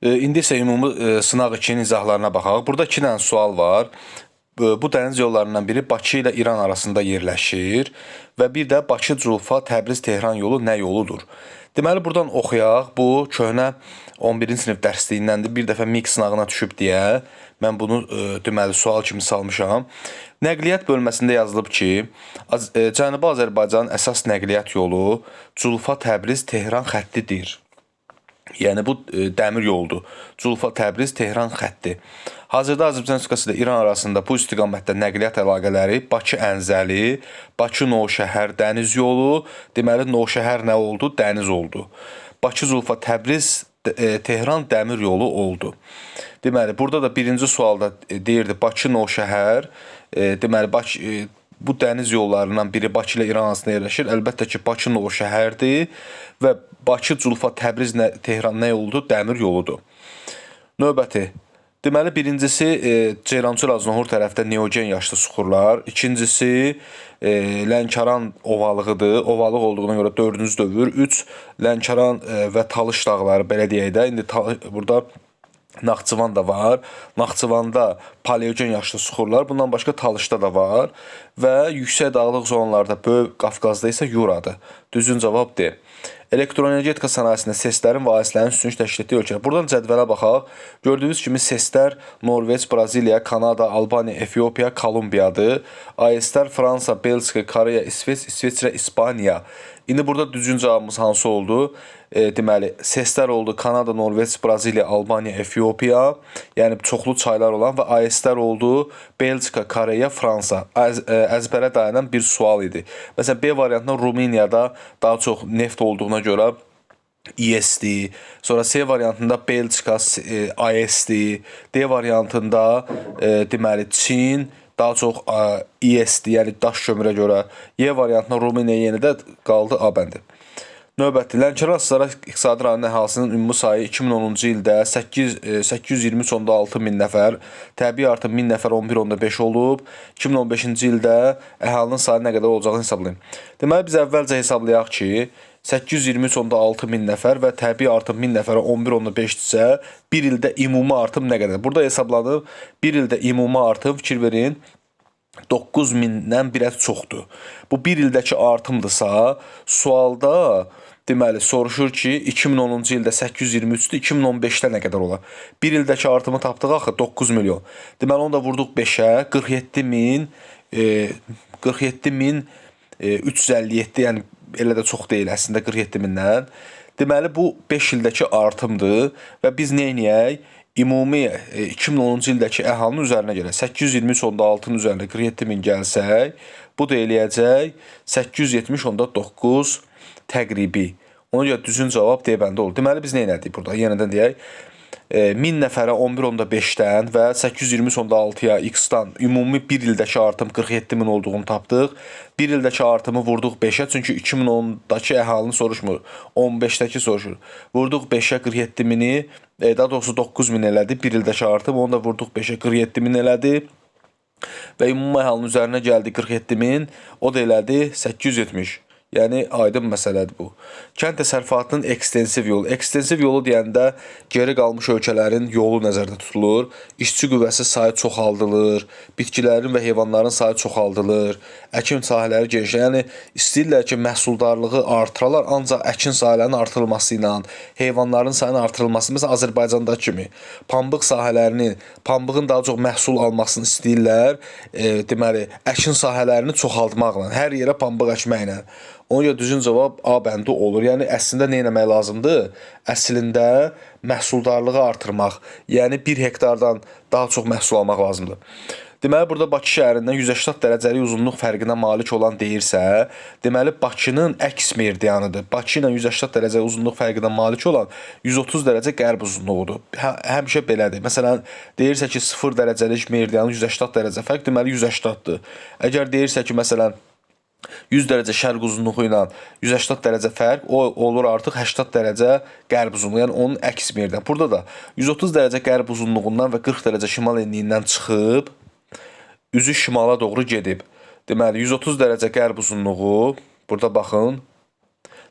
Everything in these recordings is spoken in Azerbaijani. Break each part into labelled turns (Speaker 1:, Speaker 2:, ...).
Speaker 1: İndi isə ümumi e, sınaq 2-nin izahlarına baxaq. Burada 2 dənə sual var. Bu dəniz yollarından biri Bakı ilə İran arasında yerləşir və bir də Bakı, Culfa, Təbriz, Tehran yolu nə yoludur? Deməli buradan oxuyaq. Bu köhnə 11-ci sinif dərsliyindəndir. Bir dəfə MIQ sınağına düşüb deyə mən bunu e, deməli sual kimi salmışam. Nəqliyyat bölməsində yazılıb ki, e, Cənubi Azərbaycanın əsas nəqliyyat yolu Culfa, Təbriz, Tehran xəttidir. Yəni bu e, dəmir yoludur. Culfa, Təbriz, Tehran xətti. Hazırda Azərbaycan Respublikası ilə İran arasında bu istiqamətdə nəqliyyat əlaqələri Bakı Ənzəli, Bakı Novşəhər dəniz yolu, deməli Novşəhər nə oldu? Dəniz oldu. Bakı Zulfa Təbriz e, Tehran dəmir yolu oldu. Deməli burada da birinci sualda e, deyirdi Bakı Novşəhər, e, deməli Bakı bu dəniz yollarından biri Bakı ilə İran arasında yerləşir. Əlbəttə ki, Bakı Novşəhərdir və Bakı Culfa Təbriz nə, Tehran nə yoludur? Dəmir yoludur. Növbəti Deməli birincisi e, Ceyrançıl Aznahur tərəfdə Neogen yaşlı suxurlar, ikincisi e, Lənkəran ovalığıdır. Ovalıq olduğuna görə 4-cü dövr, 3 Lənkəran e, və Talış dağları belə deyək də. İndi ta, burada Naxçıvan da var. Naxçıvanda paleogen yaşlı suxurlar, bundan başqa Talışda da var və yüksək dağlıq zonalarda, Böyük Qafqazda isə Yuradır. Düzgün cavab D. Elektroenergetika sənayesində SES-lərin və AES-lərin üstünlük təşkil etdiyi ölkələr. Buradan cədvələ baxaq. Gördüyünüz kimi SES-lər Norveç, Braziliya, Kanada, Albaniya, Efiopiya, Kolumbiyadır. AES-lər Fransa, Belçika, Koreya, İsveç, İsveçrə, İspaniya. İndi burada düzgün cavabımız hansı oldu? E, deməli, SES-lər oldu Kanada, Norveç, Braziliya, Albaniya, Efiopiya. Yəni çoxlu çaylar olan və AES-lər oldu Belçika, Koreya, Fransa. Əz, ə, əzbərə dayanan bir sual idi. Məsələn, B variantında Rumeniyada daha çox neft olduğuna görə ES-dir. Sonra C variantında Belçika, e, AES-dir. D variantında e, deməli Çin, daha çox ə, ES-dir, yəni daş kömürə görə. Y variantında Rumıniya yenə də qaldı A bəndi. Növbəti Lənkəran Astara İqtisadi rayon əhalisinin ümumi sayı 2010-cu ildə 8 e, 823.6 min nəfər, təbii artım 1000 nəfər 11.5 olub. 2015-ci ildə əhalinin sayı nə qədər olacağını hesablayın. Deməli biz əvvəlcə hesablayaq ki, 823.6 min nəfər və təbii artım 1000 nəfərə 11.5-dirsə, 1 ildə ümumi artım nə qədərdir? Burada hesablanıb 1 ildə ümumi artım fikir verin 9000-dən bir ət çoxdur. Bu 1 ildəki artımdırsa, sualda deməli soruşur ki, 2010-cu ildə 823-dür, 2015-də nə qədər olar? 1 ildəki artımı tapdıq axı 9 milyon. Deməli onu da vurduq 5-ə, 47000 e, 47000 e, 357, yəni elə də çox deyil əslində 47 mindən. Deməli bu 5 ildəki artımdır və biz nə edək? Ümumi e, 2010-cu ildəki əhalinin üzərinə görə 823.6-nın üzərinə 47 min gəlsək, bu da eləyəcək 870.9 təqribi. Ona görə düzgün cavab D bəndə olur. Deməli biz nə etdik burada? Yenidən deyək. E, 1000 nəfərə 11.5-dən və 820.6-ya X-dan ümumi 1 ildəki artım 47 min olduğunu tapdıq. 1 ildəki artımı vurduq 5-ə, çünki 2010-dakı əhalini soruşmur. 15-dəki soruşur. Vurduq 5-ə 47 mini, e, daha doğrusu 9 min elədi. 1 ildəki artım, onu da vurduq 5-ə 47 min elədi. Və ümumi əhalinin üzərinə gəldi 47 min, o da elədi 870. Yəni aydın məsələdir bu. Kənd təsərrüfatının ekstensiv yolu. Ekstensiv yolu deyəndə geri qalmış ölkələrin yolu nəzərdə tutulur. İşçi qüvvəsi sayı çoxaldılır, bitkilərin və heyvanların sayı çoxaldılır, əkin sahələri genişlənir. Yəni istəyirlər ki, məhsuldarlığı artıralar, ancaq əkin sahələrinin artırılması ilə, heyvanların sayının artırılması, məsələn Azərbaycanda kimi pambıq sahələrinin, pambığın daha çox məhsul almasını istəyirlər. E, deməli, əkin sahələrini çoxaltmaqla, hər yerə pambıq əkməklə. Ona görə düzgün cavab A bəndi olur. Yəni əslində nə etmək lazımdır? Əslində məhsuldarlığı artırmaq, yəni 1 hektardan daha çox məhsul almaq lazımdır. Deməli burada Bakı şəhərindən 180 dərəcəlik uzunluq fərqinə malik olan deyirsə, deməli Bakının əks meridianıdır. Bakı ilə 180 dərəcə uzunluq fərqinə malik olan 130 dərəcə qərb uzunluğudur. Hə, həmişə belədir. Məsələn, deyirsə ki, 0 dərəcəlik meridianın 180 dərəcə fərq, deməli 180-dır. Əgər deyirsə ki, məsələn 100 dərəcə şərq uzunluğu ilə 180 dərəcə fərq, o olur artıq 80 dərəcə qərb uzunluğu, yəni onun əks meridian. Burada da 130 dərəcə qərb uzunluğundan və 40 dərəcə şimal enliyindən çıxıb üzü şimala doğru gedib. Deməli 130 dərəcə qərb uzunluğu, burada baxın,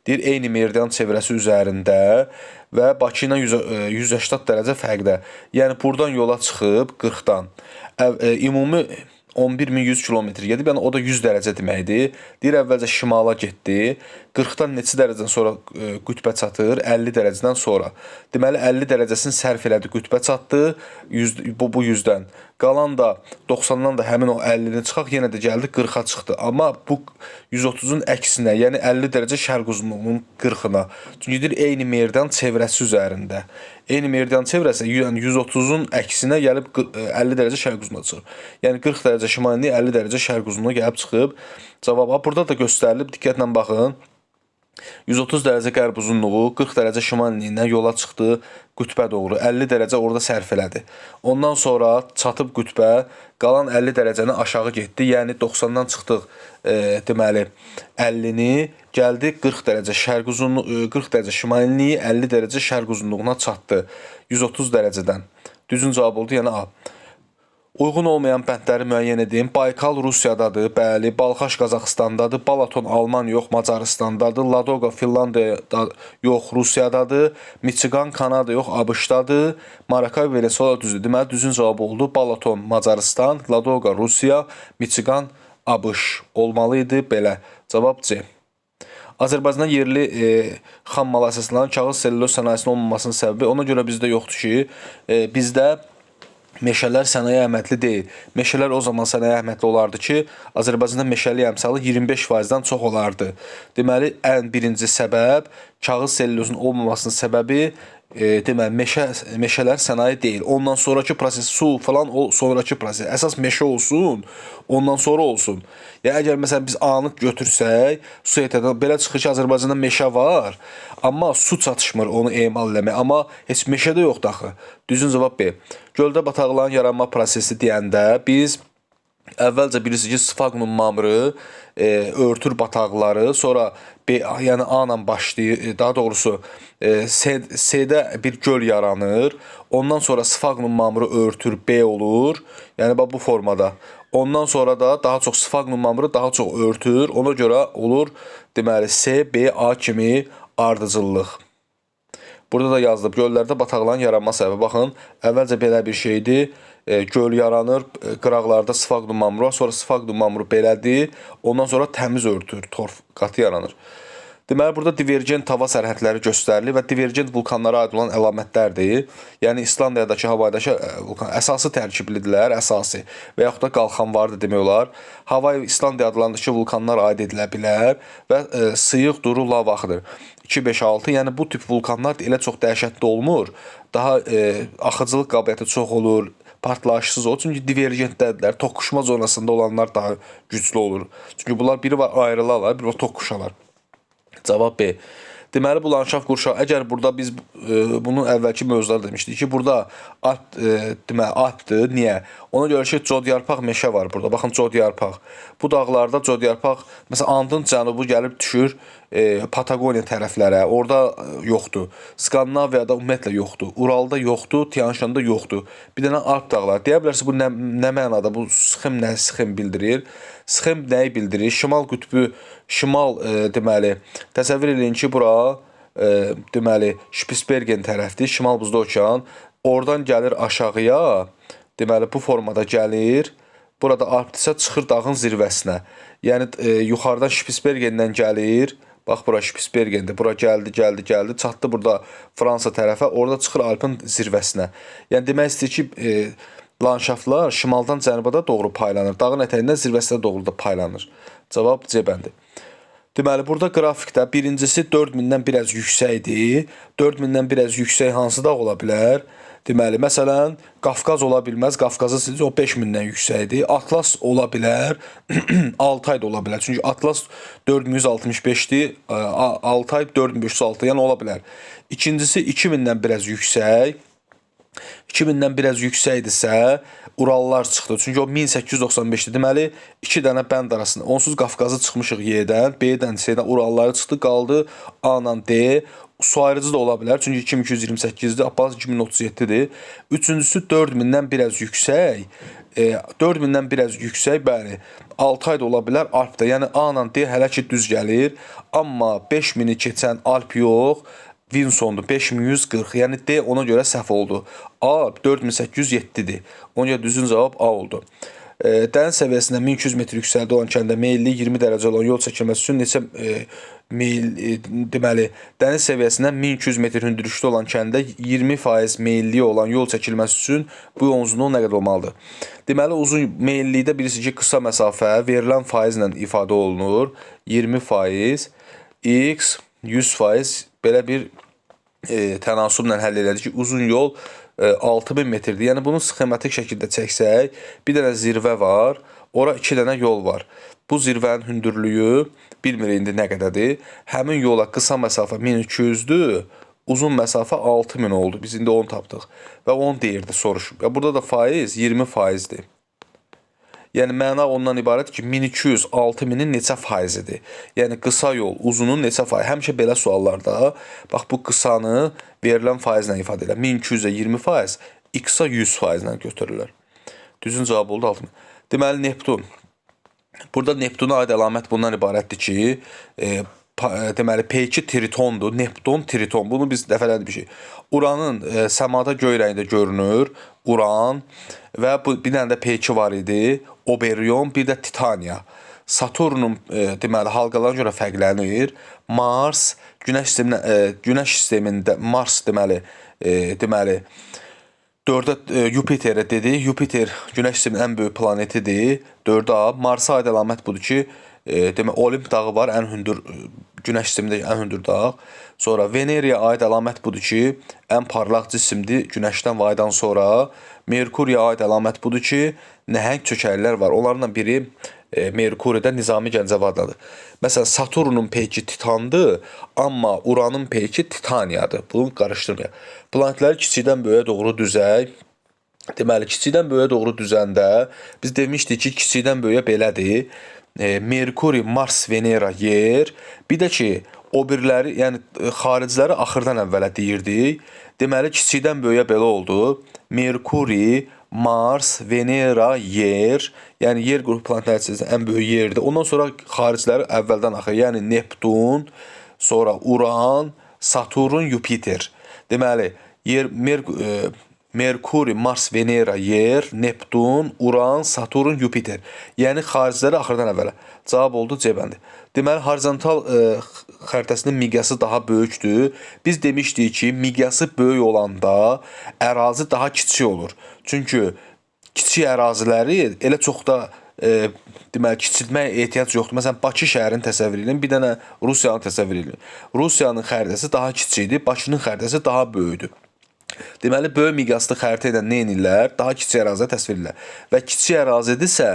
Speaker 1: deyir eyni meridian çevrəsi üzərində və Bakı ilə 100 e, 180 dərəcə fərqdə. Yəni burdan yola çıxıb 40-dan əv- e, ümumi 11100 kilometr gedib, yəni o da 100 dərəcə deməkdir. Deyir əvvəlcə şimala getdi. 40-dan neçə dərəcədən sonra e, qütbə çatır? 50 dərəcədən sonra. Deməli 50 dərəcəsini sərf elədi, qütbə çatdı 100 bu bu 100-dən. Qalan da 90-dan da həmin o 50-ni çıxaq yenə də gəldi 40-a çıxdı. Amma bu 130-un əksinə, yəni 50 dərəcə şərq uzunluğunun 40-ına. Çünki deyir eyni meridian çevrəsi üzərində. Eyni meridian çevrəsi yəni 130-un əksinə gəlib qı- e, 50 dərəcə şərq uzunluğuna çıxır. Yəni 40 dərəcə şimali, 50 dərəcə şərq uzunluğuna gəlib çıxıb. Cavaba burada da göstərilib. Diqqətlə baxın. 130 dərəcə qərb uzunluğu 40 dərəcə şimalliyindən yola çıxdı qütbə doğru. 50 dərəcə orada sərf elədi. Ondan sonra çatıb qütbə, qalan 50 dərəcəni aşağı getdi. Yəni 90-dan çıxdıq e, deməli 50-ni gəldi 40 dərəcə şərq uzunluğu 40 dərəcə şimalliyi 50 dərəcə şərq uzunluğuna çatdı. 130 dərəcədən. Düzün cavab oldu, yəni A. Uyğun olmayan bəndləri müəyyən edin. Baykal Rusiyadadır, bəli. Balxaş Qazaxıstandadır. Balaton Almaniya yox, Macarıstandadır. Ladoqa Finlandiyada yox, Rusiyadadır. Michigan Kanada yox, ABŞ-dadır. Maracay Venezuela düzdür. Deməli düzün cavabı oldu. Balaton Macarıstan, Ladoqa Rusiya, Michigan ABŞ olmalı idi belə. Cavab C. Azərbaycanda yerli e, xam mal əsaslanan kağız selluloz sənayesinin olmamasının səbəbi ona görə bizdə yoxdur ki, e, bizdə meşələr sənaye əhəmiyyətli deyil. Meşələr o zaman sənaye əhəmiyyətli olardı ki, Azərbaycanda meşəli əmsalı 25%-dən çox olardı. Deməli, ən birinci səbəb kağız sellulozun olmamasının səbəbi e, deməli meşə meşələr sənaye deyil. Ondan sonrakı proses su falan o sonrakı proses. Əsas meşə olsun, ondan sonra olsun. Yəni əgər məsələn biz anı götürsək, su etədən belə çıxır ki, Azərbaycanda meşə var, amma su çatışmır onu emal eləmək. Amma heç meşə də yoxdur axı. Düzün cavab B. Göldə bataqlığın yaranma prosesi deyəndə biz əvvəlcə bilirsiniz ki, sfaqnum mamrı e, örtür bataqları, sonra B, yəni A ilə başlayır, e, daha doğrusu e, C-də bir göl yaranır. Ondan sonra sfaqnum mamrı örtür B olur. Yəni bax bu formada. Ondan sonra da daha çox sfaqnum mamrı daha çox örtür. Ona görə olur deməli C, B, A kimi ardıcıllıq. Burada da yazılıb göllərdə bataqlığın yaranma səbəbi. Baxın, əvvəlcə belə bir şeydir. E, göl yaranır, e, qıraqlarda sfaqnum mamru, var, sonra sfaqnum mamru belədir. Ondan sonra təmiz örtür, torf qatı yaranır. Deməli burada divergent hava sərhədləri göstərilir və divergent vulkanlara aid olan əlamətlərdir. Yəni İslandiyadakı havadakı ə, vulkan əsası tərkiblidirlər, əsası və yaxud da qalxan vardır demək olar. Havay İslandiya adlandakı vulkanlar aid edilə bilər və ə, sıyıq duru lav axıdır. 2 5 6, yəni bu tip vulkanlar elə çox dəhşətli olmur. Daha ə, axıcılıq qabiliyyəti çox olur, partlayışsız olur. Çünki divergentdədirlər. Toqquşma zonasında olanlar daha güclü olur. Çünki bunlar biri var ayrılarlar, biri var toqquşalar. Cavab B. Deməli bu landşaft qurşağı əgər burada biz e, bunun əvvəlki mövzularda demişdik ki, burada Alp e, deməli Alpdır. Niyə? Ona görə ki, codyarpaq meşə var burada. Baxın codyarpaq. Bu dağlarda codyarpaq məsələn Andın cənubu gəlib düşür e, Patagoniya tərəflərə. Orada e, yoxdur. Skandinaviyada ümumiyyətlə yoxdur. Uralda yoxdur, Tianşanda yoxdur. Bir dənə Alp dağları. Deyə bilərsiniz bu nə, nə mənada? Bu sıxım nə sıxım bildirir? Sıxım nəyi bildirir? Şimal qütbü, şimal e, deməli, təsəvvür eləyin ki, bura e, deməli Spitsbergen tərəfdir, Şimal Buzlu okean. Oradan gəlir aşağıya, deməli bu formada gəlir. Burada Alpdirsə çıxır dağın zirvəsinə. Yəni e, yuxarıdan Spitsbergendən gəlir. Bax bura Spitsbergendir. Bura gəldi, gəldi, gəldi, çatdı burada Fransa tərəfə. Orada çıxır Alpın zirvəsinə. Yəni demək istəyir ki, e, landşaftlar şimaldan cənuba doğru paylanır. Dağın ətəyindən zirvəsinə doğru da paylanır. Cavab C bəndi. Deməli burada qrafikdə birincisi 4000-dən biraz yüksəkdir. 4000-dən biraz yüksək hansı dağ ola bilər? Deməli, məsələn, Qafqaz ola bilməz. Qafqazı siz o 5000-dən yüksəkdir. Atlas ola bilər. Altay da ola bilər. Çünki Atlas 4165-dir. Altay 4506, yəni ola bilər. İkincisi 2000-dən biraz yüksək. 2000-dən biraz yüksəkdirsə, Urallar çıxdı. Çünki o 1895-dir. Deməli, 2 dənə bənd arasında onsuz Qafqazı çıxmışıq Y-dən, B-dən, C-dən Uralları çıxdı, qaldı A-la D. Su ayrıcı da ola bilər. Çünki 2228-dir, Abbas 2037-dir. Üçüncüsü 4000-dən biraz yüksək. E, 4000-dən biraz yüksək, bəli. 6 ay da ola bilər Alpdə. Yəni A ilə D hələ ki düz gəlir, amma 5000-i keçən Alp yox. Winsondur 5140. Yəni D ona görə səhv oldu. A 4807-dir. Ona görə düzgün cavab A oldu. E, dəniz səviyyəsindən 1200 metr yüksəkdə olan kəndə meyilli 20 dərəcə olan yol çəkilməsi üçün neçə e, meyil e, deməli dəniz səviyyəsindən 1200 metr hündürlükdə olan kəndə 20% meyilli olan yol çəkilməsi üçün bu yol uzunluğu nə qədər olmalıdır? Deməli uzun meyillikdə birisi ki, qısa məsafə verilən faizlə ifadə olunur. 20% x 100% belə bir e, tənasüblə həll elədik ki, uzun yol e, 6000 metrdir. Yəni bunu sxematik şəkildə çəksək, bir dənə zirvə var, ora 2 dənə yol var. Bu zirvənin hündürlüyü bilmirik indi nə qədərdir. Həmin yola qısa məsafə 1200-dür, uzun məsafə 6000 oldu. Biz indi 10 tapdıq və 10 deyirdi soruş. Və burada da faiz 20 faizdir. Yəni məna ondan ibarət ki, 1200 6000-in neçə faizidir? Yəni qısa yol uzunun neçə faiz? Həmişə belə suallarda bax bu qısanı verilən faizlə ifadə edir. 1200-ə 20%, x-a 100%-lə götürürlər. Düzün cavab oldu 6000. Deməli Neptun. Burada Neptuna aid əlamət bundan ibarətdir ki, e, e, deməli P2 tritondur. Neptun triton. Bunu biz dəfələrlə demişik. Uranın e, səmada göy rəngdə görünür. Uran və bu bir dənə də P2 var idi. Oberion, bir də Titania. Saturnun e, deməli halqalarına görə fərqlənir. Mars Günəş sisteminə e, Günəş sistemində Mars deməli e, deməli 4-də e, Yupiterə dedi. Yupiter Günəş sisteminin ən böyük planetidir. 4-ə Marsa aid əlamət budur ki, e, demək Olimp dağı var, ən hündür e, Günəş sistemində ən hündür dağ. Sonra Veneriya aid əlamət budur ki, ən parlaq cisimdir Günəşdən və aydan sonra. Merkuriya aid əlamət budur ki, nəhəng çökəklər var. Onlardan biri e, Merkuridə Nizami Gəncəvadadır. Məsələn, Saturnun peyki Titandır, amma Uranın peyki Titaniyadır. Bunu qarışdırmayaq. Planetləri kiçikdən böyüyə doğru düzək. Deməli, kiçikdən böyüyə doğru düzəndə biz demişdik ki, kiçikdən böyüyə belədir. E, Merkuri, Mars, Venera, Yer. Bir də ki, o biriləri, yəni e, xariciləri axırdan əvvələ deyirdik. Deməli, kiçikdən böyüyə belə oldu. Merkuri, Mars, Venera, Yer, yəni yer qrupu planetləri içərisində ən böyük yerdir. Ondan sonra xariciləri əvvəldən axır. Yəni Neptun, sonra Uran, Saturn, Yupiter. Deməli, yer Mer e, Merkuri, Mars, Venera, Yer, Neptun, Uran, Saturn, Yupiter. Yəni xariciləri axırdan əvvələ. Cavab oldu C bəndi. Deməli, horizontal e, xəritəsinin miqyası daha böyükdür. Biz demişdik ki, miqyası böyük olanda ərazi daha kiçik olur. Çünki kiçik əraziləri elə çox da e, deməli kiçiltməyə ehtiyac yoxdur. Məsələn, Bakı şəhərini təsəvvür edin, bir dənə Rusiyanı təsəvvür edin. Rusiyanın xəritəsi daha kiçikdir, Bakının xəritəsi daha böyükdür. Deməli, böyük miqyaslı xəritə ilə nə edirlər? Daha kiçik ərazidə təsvir edirlər. Və kiçik ərazidirsə,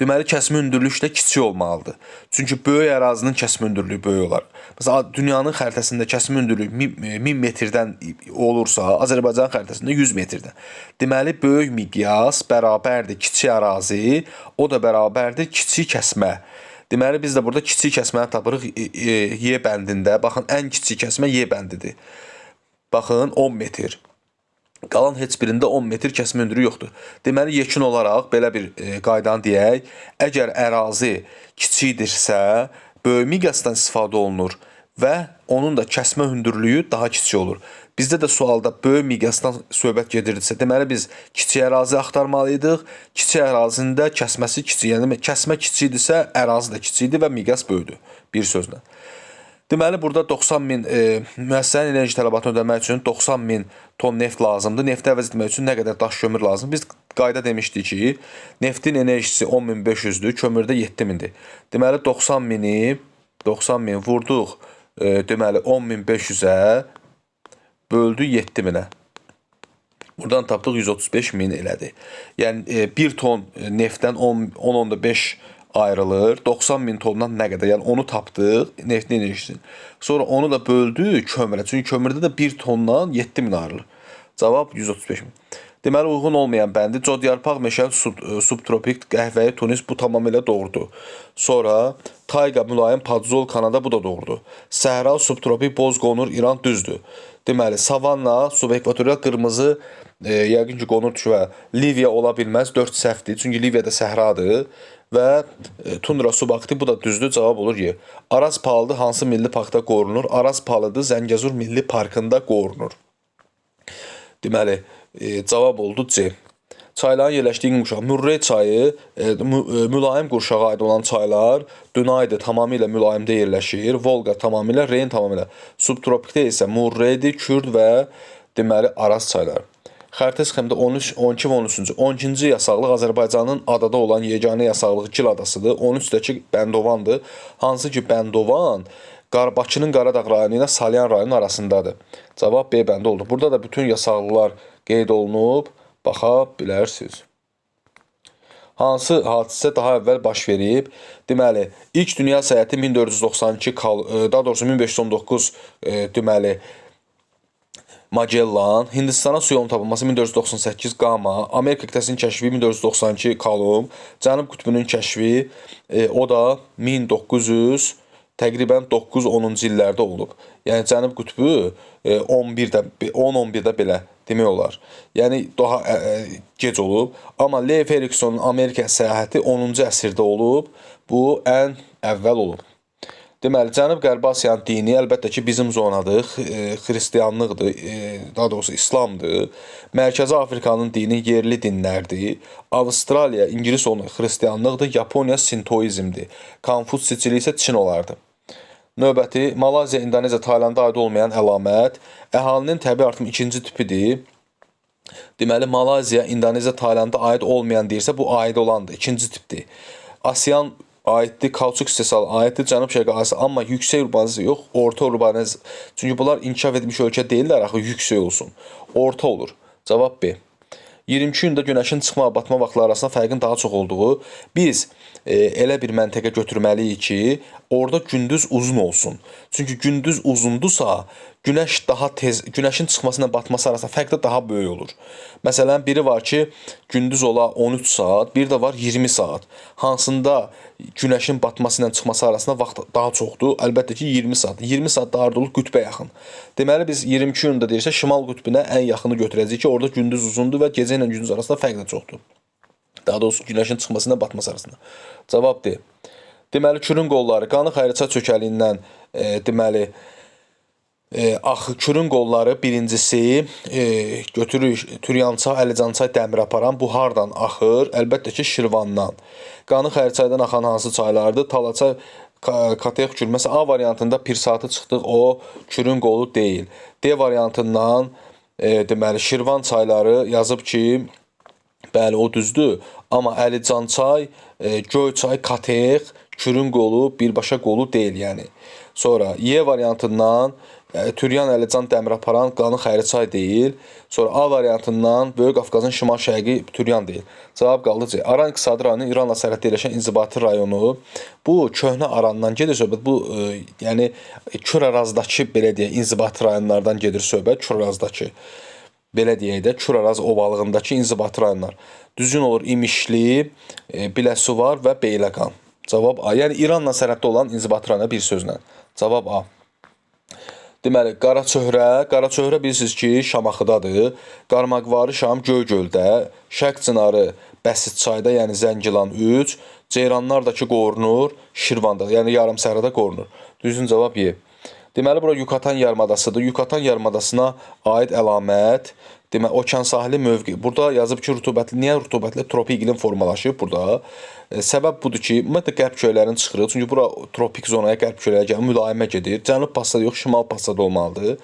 Speaker 1: deməli kəsmi hündürlük də kiçik olmalıdır. Çünki böyük ərazinin kəsmi hündürlüyü böyük olar. Məsələn, dünyanın xəritəsində kəsmi hündürlük 1000 metrdən olursa, Azərbaycan xəritəsində 100 metrdən. Deməli, böyük miqyas bərabərdir kiçik ərazi, o da bərabərdir kiçik kəsmə. Deməli biz də burada kiçik kəsməni tapırıq Y bəndində. Baxın, ən kiçik kəsmə Y bəndidir. Baxın, 10 metr. Qalan heç birində 10 metr kəsmə hündürlüyü yoxdur. Deməli yekun olaraq belə bir e, qaydanı deyək, əgər ərazi kiçikdirsə, böyük miqyasdan istifadə olunur və onun da kəsmə hündürlüyü daha kiçik olur. Bizdə də sualda böyük miqyasdan söhbət gedirdisə, deməli biz kiçik ərazi axtarmalıydıq. Kiçik ərazində kəsməsi kiçik, yəni kəsmə kiçikdirsə, ərazi də kiçikdir və miqyas böyükdür. Bir sözlə. Deməli burada 90 min e, müəssisənin enerji tələbatını ödəmək üçün 90 min ton neft lazımdır. Nefti əvəz etmək üçün nə qədər daş kömür lazımdır? Biz qayda demişdik ki, neftin enerjisi 10500-dür, kömürdə 7000-dir. Deməli 90 mini 90 min vurduq e, deməli 10500-ə böldü 7000-ə. Buradan tapdıq 135 min elədi. Yəni e, 1 ton neftdən 10 10.5 ayrılır. 90 min tondan nə qədər? Yəni onu tapdıq, neftin enerjisini. Sonra onu da böldük kömürə. Çünki kömürdə də 1 tondan 7 min ayrılır. Cavab 135 min. Deməli uyğun olmayan bəndi codyarpaq meşə sub, e, subtropik qəhvəyi Tunis bu tamamilə doğrudur. Sonra tayqa mülayim padzol Kanada bu da doğrudur. Səhra subtropik boz qonur İran düzdür. Deməli savanna subekvatorial qırmızı e, yəqin ki qonur düşə Liviya ola bilməz 4 səhvdir. Çünki Liviyada səhradır və e, tundra subakti bu da düzdür. Cavab olur Y. Araz palıdı hansı milli parkda qorunur? Araz palıdı Zəngəzur Milli Parkında qorunur. Deməli, e, cavab oldu C. Çayların yerləşdiyi qurşaq. Mürrey çayı e, e, mülayim qurşağa aid olan çaylar Dunayda tamamilə mülayimdə yerləşir. Volqa tamamilə, Reyn tamamilə. Subtropikdə isə Murreydir, Kürd və deməli Araz çayları. Xəritə sxemdə 13, 12 və 13-cü. 12-ci yasaqlıq Azərbaycanın adada olan yeganə yasaqlıq Gil adasıdır. 13-dəki Bəndovandır. Hansı ki Bəndovan Bakının Qaradağ rayonu ilə Salyan rayonu arasındadır. Cavab B bəndə oldu. Burada da bütün yasaqlıqlar qeyd olunub. Baxa bilərsiniz. Hansı hadisə daha əvvəl baş verib? Deməli, ilk dünya səyahəti 1492 kal, e, daha doğrusu 1519 e, deməli Magellan, Hindistana su yolunun tapılması 1498 Qama, Amerika qitəsinin kəşfi 1492 Kolumb, Cənub qütbünün kəşfi e, o da 1900 təqribən 9-10-cu illərdə olub. Yəni Cənub qütbü e, 11-də 10-11-də belə demək olar. Yəni daha ə, ə, gec olub, amma Leif Eriksonun Amerika səyahəti 10-cu əsrdə olub. Bu ən əvvəl olub. Deməli, Cənub-Qərbi Asiyanın dini əlbəttə ki, bizim zonadır, e, xristianlıqdır, e, daha doğrusu İslamdır. Mərkəzi Afrikanın dini yerli dinlərdir. Avstraliya, İngilis onu xristianlıqdır, Yaponiya sintoizmdir. Konfutsi isə Çin olardı. Növbəti Malaziya, İndoneziya, Taylanda aid olmayan əlamət əhalinin təbii artım ikinci tipidir. Deməli Malaziya, İndoneziya, Taylanda aid olmayan deyirsə bu aid olandır, ikinci tipdir. ASEAN aiddir, kauçuk istehsalı aiddir, Cənub-Şərqi Asiya, amma yüksək urbanizasiya yox, orta urbanizasiya. Çünki bunlar inkişaf etmiş ölkə deyillər axı yüksək olsun. Orta olur. Cavab B. 22 gündə günəşin çıxma batma vaxtları arasında fərqin daha çox olduğu biz e, elə bir məntəqə götürməliyik ki, orada gündüz uzun olsun. Çünki gündüz uzundursa, günəş daha tez, günəşin çıxması ilə batması arasında fərq də daha böyük olur. Məsələn, biri var ki, gündüz ola 13 saat, bir də var 20 saat. Hansında günəşin batması ilə çıxması arasında vaxt daha çoxdur. Əlbəttə ki, 20 saat. 20 saat da olur? Qütbə yaxın. Deməli biz 22 gündə deyirsə, şimal qütbünə ən yaxını götürəcəyik ki, orada gündüz uzundur və gecə ilə gündüz arasında fərq də çoxdur. Daha doğrusu günəşin çıxması ilə batması arasında. Cavab D. Deməli Kürün qolları qanı xəritə çökəliyindən e, deməli e, axı Kürün qolları birincisi e, götürür Türyançay, Əlicançay dəmir aparan bu hardan axır? Əlbəttə ki Şirvandan. Qanı xəritədən axan hansı çaylardır? Talaçay Katex Kür. Məsələn A variantında Pirsatı çıxdıq, o Kürün qolu deyil. D variantından e, deməli Şirvan çayları yazıb ki, bəli o düzdür, amma Əlican çay, e, Göyçay, Katex, Kürün qolu birbaşa qolu deyil, yəni. Sonra Y variantından Türyan Əlican Dəmiraparan qanı xəriçay deyil. Sonra A variantından Böyük Qafqazın şimal-şərqi Türyan deyil. Cavab qaldı C. Aran iqtisadi rayonu İranla sərhəddə yerləşən inzibati rayonu. Bu köhnə Arandan gedir söhbət. Bu e, yəni Kür Arazdakı belə deyə inzibati rayonlardan gedir söhbət. Kür Arazdakı belə deyək də Kür Araz ovalığındakı inzibati rayonlar. Düzgün olur İmişli, e, Biləsuvar və Beyləqan. Cavab A. Yəni İranla sərhəddə olan inzibati rayona bir sözlə. Cavab A. Deməli, Qaraçöhrə, Qaraçöhrə bilirsiniz ki, Şamaxıdadır. Qarmaqvarı Şam Göygöldə, Şərq çınarı Bəsit çayda, yəni Zəngilan 3, Ceyranlar da ki qorunur Şirvanda, yəni yarım səhrada qorunur. Düzgün cavab Y. Deməli bura Yucatan yarımadasıdır. Yucatan yarımadasına aid əlamət Demək, okean sahili mövqe. Burada yazıb ki, rütubətli. Niyə rütubətli? Tropik iqlim formalaşıb burada. E, səbəb budur ki, ümumiyyətlə qərb küləklərinin çıxırı. Çünki bura tropik zonaya qərb küləkləri gəlir, mülayimə gedir. Cənub passada yox, şimal passada olmalıdır.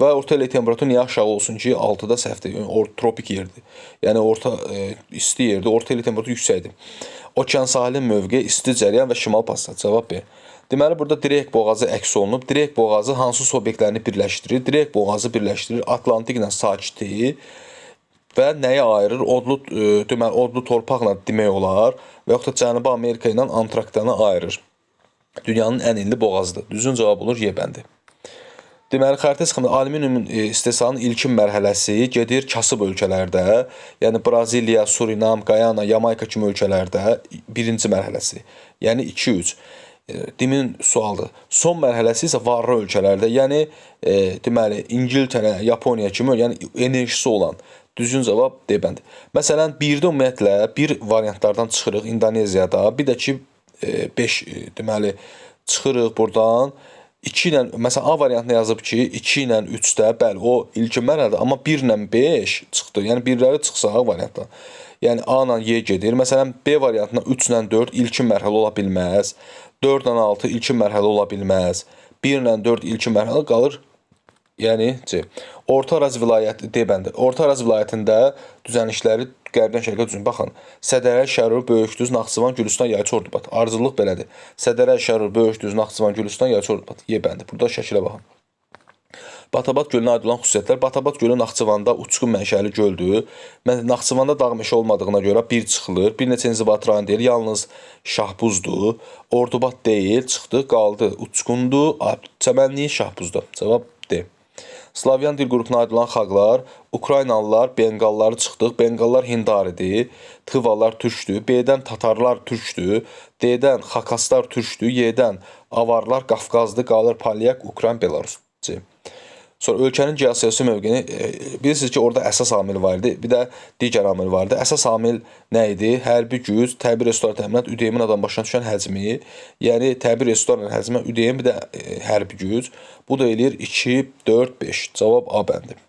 Speaker 1: Və orta ilə temperatur niyə aşağı olsun ki, 6-da səhvdir. Yəni or tropik yerdir. Yəni orta e, isti yerdir, orta ilə temperatur yüksəkdir. Okean sahili mövqe, isti cəryan və şimal passat. Cavab B. Deməli burada Drake boğazı əks olunub. Drake boğazı hansı su obyektlərini birləşdirir? Drake boğazı birləşdirir Atlantik ilə Sakiti və nəyi ayırır? Odlu e, deməli odlu torpaqla demək olar və yaxud da Cənubi Amerika ilə Antarktidanı ayırır. Dünyanın ən enli boğazıdır. Düzgün cavab olur Y bəndi. Deməli, xəritə sıxımında alüminiumun e, istehsalının ilkin mərhələsi gedir kasıb ölkələrdə, yəni Braziliya, Surinam, Gayana, Yamayka kimi ölkələrdə birinci mərhələsi. Yəni 2-3. E, Demin sualdır. Son mərhələsi isə varlı ölkələrdə, yəni e, deməli İngiltərə, Yaponiya kimi, yəni enerjisi olan Düzgün cavab D bəndi. Məsələn, 1-də ümumiyyətlə bir variantlardan çıxırıq İndoneziyada, bir də ki 5 e, deməli çıxırıq burdan 2 ilə məsələn A variantına yazıb ki, 2 ilə 3-də bəli o ilkin mərhələdə, amma 1 ilə 5 çıxdı. Yəni birləri çıxsa A variantdan. Yəni A ilə Y gedir. Məsələn, B variantına 3 ilə 4 ilkin mərhələ ola bilməz. 4 ilə 6 ilkin mərhələ ola bilməz. 1 ilə 4 ilkin mərhələ qalır Yəni C. Orta Araz vilayəti D bəndi. Orta Araz vilayətində düzənişləri qərbdən şərqə düzün. Baxın. Sədərə, Şərur, Böyükdüz, Naxçıvan, Gülüstan, Yayçı, Ordubad. Ardıcıllıq belədir. Sədərə, Şərur, Böyükdüz, Naxçıvan, Gülüstan, Yayçı, Ordubad. Y bəndi. Burada şəkilə baxın. Batabat gölünə aid olan xüsusiyyətlər. Batabat gölü Naxçıvanda uçqun mənşəli göldür. Naxçıvanda dağ meşə olmadığına görə bir çıxılır. Bir neçə inzibat rayon deyil, yalnız Şahbuzdur. Ordubad deyil, çıxdı, qaldı. Uçqundur, çəmənliyi Şahbuzdur. Cavab D. Slavyan dil qrupuna aid olan xalqlar Ukraynalılar, Benqalları çıxdıq. Benqallar Hindaridir. Tıvalar türkdür. B-dən Tatarlar türkdür. D-dən Xakaslar türkdür. Y-dən Avarlar Qafqazdır. Qalır Polyak, Ukran, Belarus. C. Sonra ölkənin geosiyasi mövqeyini e, bilirsiniz ki, orada əsas amil var idi, bir də digər amil var idi. Əsas amil nə idi? Hərbi güc, təbii restoran təminat, ÜDM-in adam başına düşən həcmi, yəni təbii restoran həcmi, ÜDM bir də e, hərbi güc. Bu da eləyir 2, 4, 5. Cavab A bəndi.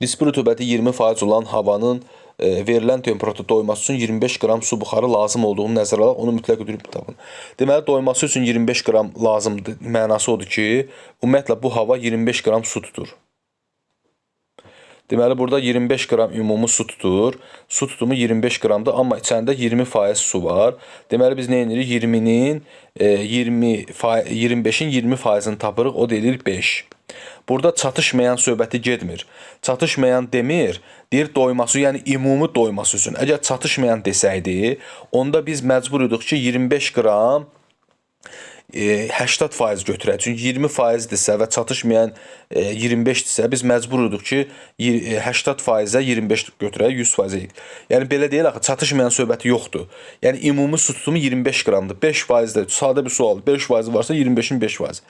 Speaker 1: Nisbi rütubəti 20% olan havanın verilən temperaturda doyması üçün 25 qram su buxarı lazım olduğunu nəzərə alaq, onu mütləq ötürüb tapın. Deməli, doyması üçün 25 qram lazımdır. Mənası odur ki, ümumiyyətlə bu hava 25 qram su tutur. Deməli, burada 25 qram ümumi su tutur. Su tutumu 25 qramdır, amma içəndə 20% su var. Deməli, biz nə edirik? 20-nin 20 25-in 20%-ni tapırıq, o deyilir 5. Burada çatışmayan söhbəti getmir. Çatışmayan demir, deyir doyması, yəni ümumi doyması üçün. Əgər çatışmayan desəydi, onda biz məcbur idik ki, 25 qram e, 80% götürək. Çünki 20%dirsə və çatışmayan e, 25-dirsə biz məcbur idik ki, 80%-ə 25 götürək, 100%-ə. Yəni belə deyil axı, çatışmayan söhbəti yoxdur. Yəni ümumi su tutumu 25 qramdır. 5%də sadə bir sualdır. 5% varsa 25-in 5%.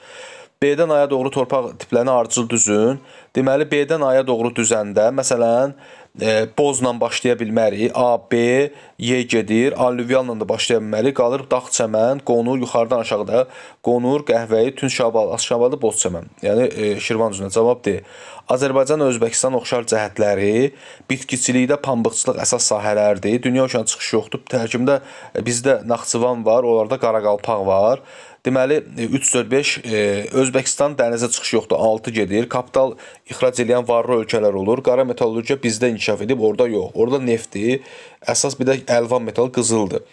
Speaker 1: B-dən aya doğru torpaq tiplərini ardıcıl düzün. Deməli B-dən aya doğru düzəndə, məsələn, e, bozla başlaya bilmərik. A, B, Y gedir, allüvialla da başlaya bilmərik. Qalır dağ çəmən, qonur yuxarıdan aşağıda qonur, qəhvəyi, tün şabal, aşağıda boz çəmən. Yəni e, Şirvan üzrə cavab D. Azərbaycan və Özbəkistan oxşar cəhətləri bitkiçilikdə pambıqçılıq əsas sahələrdir. Dünya okean çıxışı yoxdur. Tərkibində e, bizdə Naxçıvan var, onlarda Qaraqalpaq var. Deməli 3-4-5 e, Özbəkistan dənizə çıxış yoxdur. 6 gedir. Kapital ixrac edən varlı ölkələr olur. Qara metallurgiya bizdə inkişaf edib, orada yox. Orada neftdir. Əsas bir də əlvan metal qızıldır.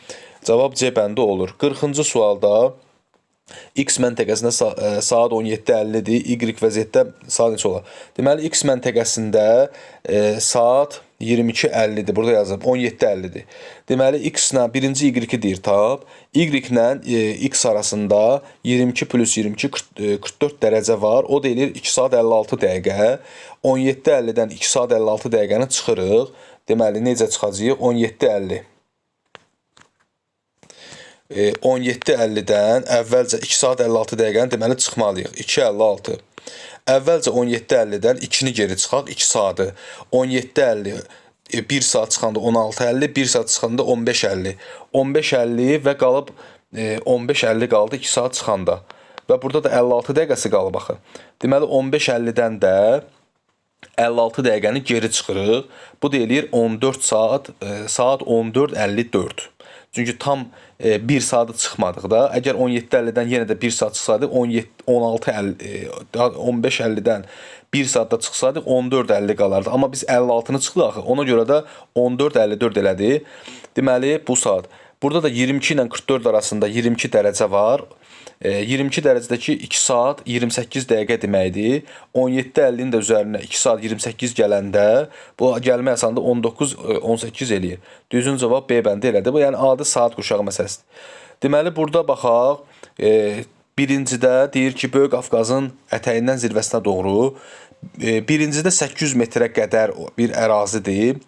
Speaker 1: Cavab C bəndi olur. 40-cı sualda X məntəqəsində e, saat 17:50-dir, Y və Z-də saat neçə olar? Deməli X məntəqəsində e, saat 22:50-dir. Burada yazıb 17:50-dir. Deməli X-lə birinci Y-i deyir tap. Y-lə e, X arasında 22 + 22 40, e, 44 dərəcə var. O da eləyir 2 saat 56 dəqiqə. 17:50-dən 2 saat 56 dəqiqəni çıxırıq. Deməli necə çıxacağıq? 17:50 17:50-dən əvvəlcə 2 saat 56 dəqiqəni deməli çıxmalıyıq. 2:56. Əvvəlcə 17:50-dən 2-ni geri çıxaq, 2 saatı. 17:50 1 saat çıxanda 16:50, 1 saat çıxanda 15:50. 15:50 və qalıb 15:50 qaldı 2 saat çıxanda. Və burada da 56 dəqiqəsi qalıb axı. Deməli 15:50-dən də 56 dəqiqəni geri çıxırıq. Bu da eləyir 14 saat, saat 14:54. Çünki tam e, 1 saatı çıxmadıq da. Əgər 17:50-dən yenə də 1 saat çıxsaydı 17 16:50 e, 15:50-dən 1 saatda çıxsaydıq 14:50 qalardı. Amma biz 56-nı çıxdıq axı. Ona görə də 14:54 elədi. Deməli bu saat. Burada da 22 ilə 44 arasında 22 dərəcə var. 22 dərəcədəki 2 saat 28 dəqiqə deməkdir. 17:50-nin də üzərinə 2 saat 28 gələndə bu gəlmə əsasında 19 18 eləyir. Düzün cavab B bəndi elədi. Bu yəni adi saat qurşağı məsələsidir. Deməli burada baxaq. E, Birincidə deyir ki, Böyük Qafqazın ətəyindən zirvəsinə doğru e, birincidə 800 metrə qədər bir ərazidir.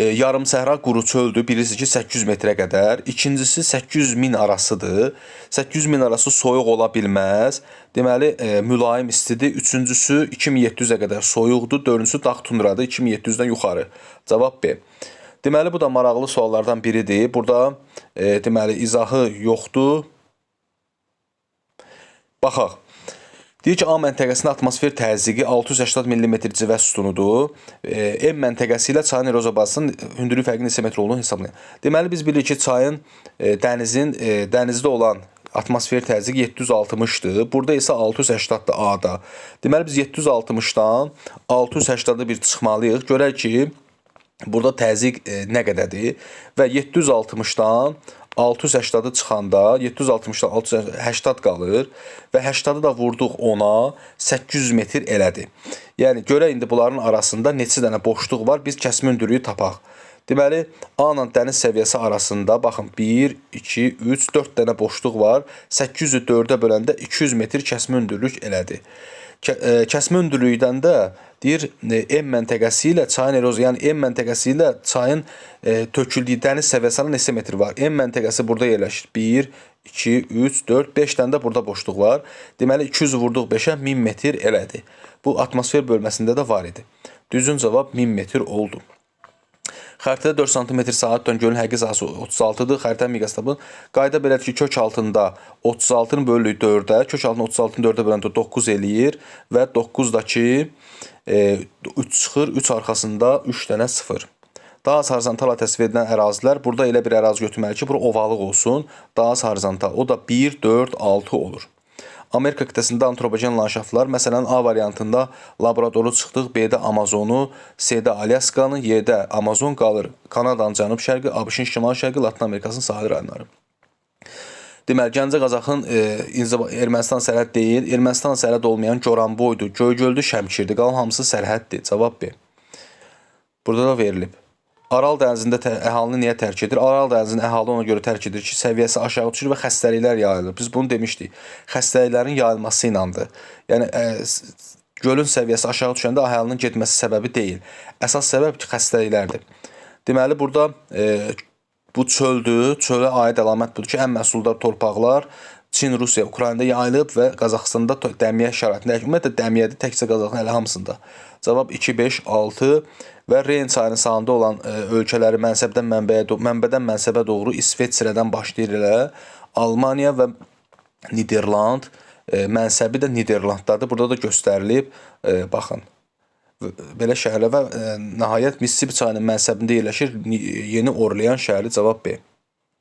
Speaker 1: E, yarım səhra quru çöldür. Birisi ki 800 metrə qədər, ikincisi 800 min arasıdır. 800 min arası soyuq ola bilməz. Deməli, e, mülayim istidir. Üçüncüsü 2700-ə qədər soyuqdur. Dördüncüsü dağ tundradır 2700-dən yuxarı. Cavab B. Deməli, bu da maraqlı suallardan biridir. Burada e, deməli izahı yoxdur. Baxaq. Deyir ki, A məntəqəsində atmosfer təzyiqi 680 mm civə sütunudur. E, M məntəqəsi ilə çayın eroziya bazasının hündürlük fərqinin neçə metr olduğunu hesablayın. Deməli biz bilirik ki, çayın e, dənizin e, dənizdə olan atmosfer təzyiqi 760-dır. Burada isə 680-dır A-da. Deməli biz 760-dan 680-da bir çıxmalıyıq. Görək ki, burada təzyiq e, nə qədərdir və 760-dan 680-ı çıxanda 760-dan 680 qalır və 80-ı da vurduq ona 800 metr elədi. Yəni görək indi bunların arasında neçə dənə boşluq var, biz kəsmin hündürlüyü tapaq. Deməli, A ilə dəniz səviyyəsi arasında baxın 1, 2, 3, 4 dənə boşluq var. 800-ü 4-ə böləndə 200 metr kəsmi hündürlük elədi. E, Kəsmi hündürlükdən də deyir e, M məntəqəsi ilə çayın eroziya, yəni M məntəqəsi ilə çayın e, töküldüyü dəniz səviyyəsinin neçə metr var? M məntəqəsi burada yerləşir. 1, 2, 3, 4, 5 dənə də burada boşluq var. Deməli 200 vurduq 5-ə 1000 metr elədi. Bu atmosfer bölməsində də var idi. Düzün cavab 1000 metr oldu. Xəritədə 4 sm saatdan gölün həqiqi sahəsi 36-dır. Xəritənin miqyas tapın. Qayda belədir ki, kök altında 36-nın bölünür 4-ə, kök altında 36-nı 4-ə böləndə 9 eləyir və 9-dakı e, 3 çıxır, 3 arxasında 3 dənə 0. Daha az horizontal təsvir edilən ərazilər, burada elə bir ərazi götürməli ki, bura ovalıq olsun, daha az horizontal. O da 1, 4, 6 olur. Amerika qitəsində antropogen landşaftlar, məsələn A variantında Labradoru çıxdıq, B-də Amazonu, C-də Alyaskanı, Y-də Amazon qalır. Kanadanın cənub-şərqi, ABŞ-ın şimal-şərqi, Latın Amerikasının sahil rayonları. Deməli, Gəncə Qazaxın e, İnziba- Ermənistan sərhəd deyil, Ermənistan sərhəd olmayan Goranboydur, Göygöldür, Şəmkirdir. Qalan hamısı sərhəddir. Cavab B. Burada da verilib. Aral dənizində əhalini niyə tərk edir? Aral dənizini əhali ona görə tərk edir ki, səviyyəsi aşağı düşür və xəstəliklər yayılır. Biz bunu demişdik. Xəstəliklərin yayılması iləndir. Yəni ə, gölün səviyyəsi aşağı düşəndə əhalinin getməsi səbəbi deyil. Əsas səbəb ki, xəstəliklərdir. Deməli burada e, bu çöldür. Çölə aid əlamət budur ki, ən məhsuldar torpaqlar Çin, Rusiya, Ukraynada yayılıb və Qazaxıstanda dəmiyə şəraitində. Ümumiyyətlə dəmiyədir təkcə Qazaxın elə hamısında. Cavab 2, 5, 6 və Reyn çayının sahilində olan e, ölkələri mənsəbdən mənbəyə, mənbədən mənsəbə doğru İsveçrədən başlayır elə Almaniya və Niderland e, mənsəbi də Niderlanddadır. Burada da göstərilib. E, baxın. Belə şəhərlər və nəhayət Mississippi çayının mənsəbində yerləşir Ni- Yeni Orlean şəhəri cavab B.